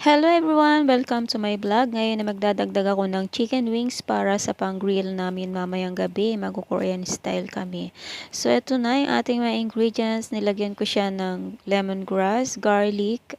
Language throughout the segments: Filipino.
Hello everyone! Welcome to my vlog. Ngayon na magdadagdag ako ng chicken wings para sa pang-grill namin mamayang gabi. Mag-Korean style kami. So ito na yung ating mga ingredients. Nilagyan ko siya ng lemongrass, garlic,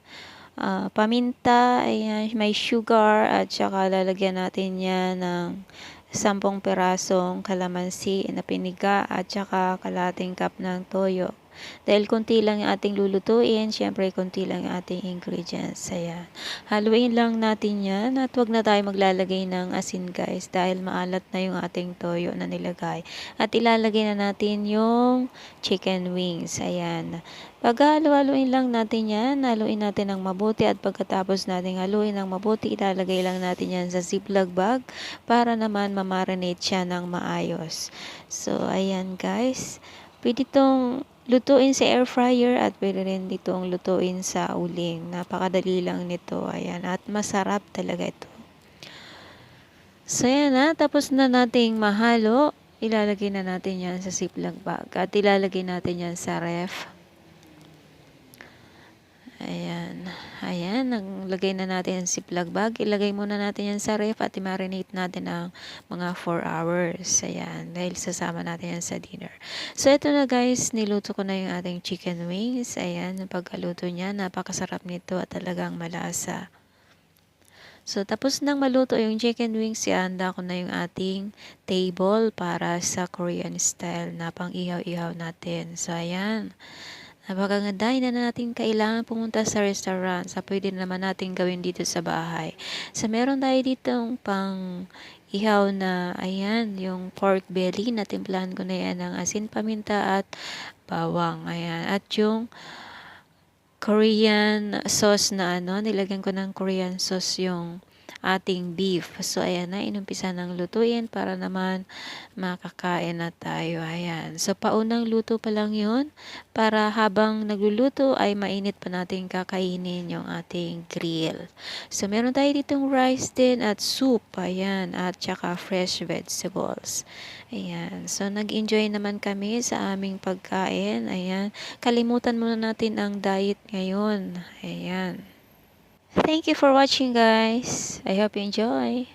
uh, paminta, ayan, may sugar, at saka lalagyan natin yan ng sampung perasong kalamansi na piniga at saka kalating cup ng toyo. Dahil konti lang yung ating lulutuin, syempre konti lang yung ating ingredients. Ayan. Haluin lang natin yan at huwag na tayo maglalagay ng asin guys dahil maalat na yung ating toyo na nilagay. At ilalagay na natin yung chicken wings. Ayan. Pag haluin lang natin yan, haluin natin ng mabuti at pagkatapos natin haluin ng mabuti, ilalagay lang natin yan sa ziploc bag para naman mamarinate siya ng maayos. So, ayan guys. Pwede itong lutuin sa air fryer at pwede rin ditong lutuin sa uling. Napakadali lang nito. Ayan. At masarap talaga ito. So, yan na. Tapos na nating mahalo. Ilalagay na natin yan sa ziploc bag. At ilalagay natin yan sa ref. Ayan. Ayan, naglagay na natin yung ziploc bag. Ilagay muna natin yan sa ref at i-marinate natin ng mga 4 hours. Ayan, dahil sasama natin yan sa dinner. So, ito na guys, niluto ko na yung ating chicken wings. Ayan, pagkaluto niya, napakasarap nito at talagang malasa. So, tapos nang maluto yung chicken wings, ihanda ko na yung ating table para sa Korean style na pang ihaw-ihaw natin. So, ayan. Napakaganda, hindi na natin kailangan pumunta sa restaurant. Sa pwede naman natin gawin dito sa bahay. So, meron tayo dito pang ihaw na, ayan, yung pork belly. Natimplahan ko na yan ng asin, paminta at bawang. Ayan. At yung Korean sauce na ano, nilagyan ko ng Korean sauce yung ating beef. So, ayan na, inumpisa ng lutuin para naman makakain na tayo. Ayan. So, paunang luto pa lang yun para habang nagluluto ay mainit pa natin kakainin yung ating grill. So, meron tayo ditong rice din at soup. Ayan. At saka fresh vegetables. Ayan. So, nag-enjoy naman kami sa aming pagkain. Ayan. Kalimutan muna natin ang diet ngayon. Ayan. Thank you for watching guys. I hope you enjoy.